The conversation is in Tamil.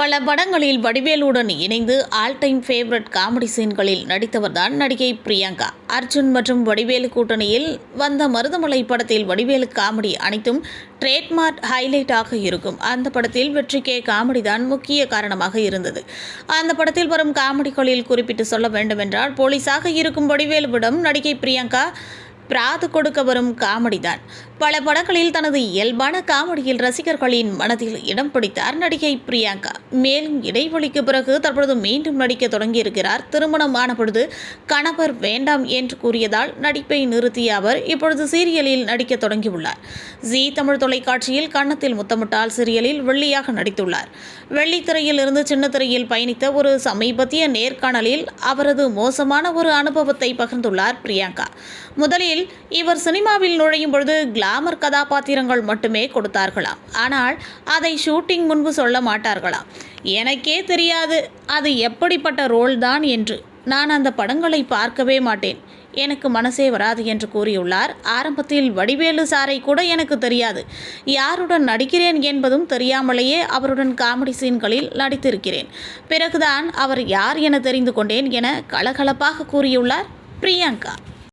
பல படங்களில் வடிவேலுடன் இணைந்து ஆல் டைம் ஃபேவரட் காமெடி சீன்களில் நடித்தவர்தான் நடிகை பிரியங்கா. அர்ஜுன் மற்றும் வடிவேலு கூட்டணியில் வந்த மருதமலை படத்தில் வடிவேலு காமெடி அனைத்தும் ட்ரேட்மார்க் ஹைலைட்டாக இருக்கும். அந்த படத்தில் வெற்றிக்கே காமெடி தான் முக்கிய காரணமாக இருந்தது. அந்த படத்தில் வரும் காமெடிகளில் குறிப்பிட்டு சொல்ல வேண்டுமென்றால் போலீஸாக இருக்கும் வடிவேலுவிடம் நடிகை பிரியங்கா பிராது கொடுக்க வரும் காமெடி தான். பல படங்களில் தனது இயல்பான காமெடியில் ரசிகர்களின் மனதில் இடம் பிடித்தார் நடிகை பிரியங்கா. மேலும் இடைவெளிக்கு பிறகு தற்பொழுது மீண்டும் நடிக்க தொடங்கியிருக்கிறார். திருமணம் ஆன பொழுது கணவர் வேண்டாம் என்று கூறியதால் நடிப்பை நிறுத்திய அவர் இப்பொழுது சீரியலில் நடிக்க தொடங்கியுள்ளார். ஜி தமிழ் தொலைக்காட்சியில் கன்னத்தில் முத்தமிட்டால் சீரியலில் வெள்ளியாக நடித்துள்ளார். வெள்ளித்திரையில் இருந்து சின்னத்திரையில் பயணித்த ஒரு சமீபத்திய நேர்காணலில் அவரது மோசமான ஒரு அனுபவத்தை பகிர்ந்துள்ளார் பிரியங்கா. முதலில் இவர் சினிமாவில் நுழையும் பொழுது கிளாமர் கதாபாத்திரங்கள் மட்டுமே கொடுத்தார்களாம் ஆனால் அதை ஷூட்டிங் முன்பு சொல்ல மாட்டார்களாம் எனக்கே தெரியாது. அது எப்படிப்பட்ட ரோல் தான் என்று நான் அந்த படங்களை பார்க்கவே மாட்டேன். எனக்கு மனசே வராது என்று கூறியுள்ளார். ஆரம்பத்தில் வடிவேலு சாரை கூட எனக்கு தெரியாது. யாருடன் நடிக்கிறேன் என்பதும் தெரியாமலேயே அவருடன் காமெடி சீன்களில் நடித்திருக்கிறேன். பிறகுதான் அவர் யார் என தெரிந்து கொண்டேன் என கலகலப்பாக கூறியுள்ளார் பிரியங்கா.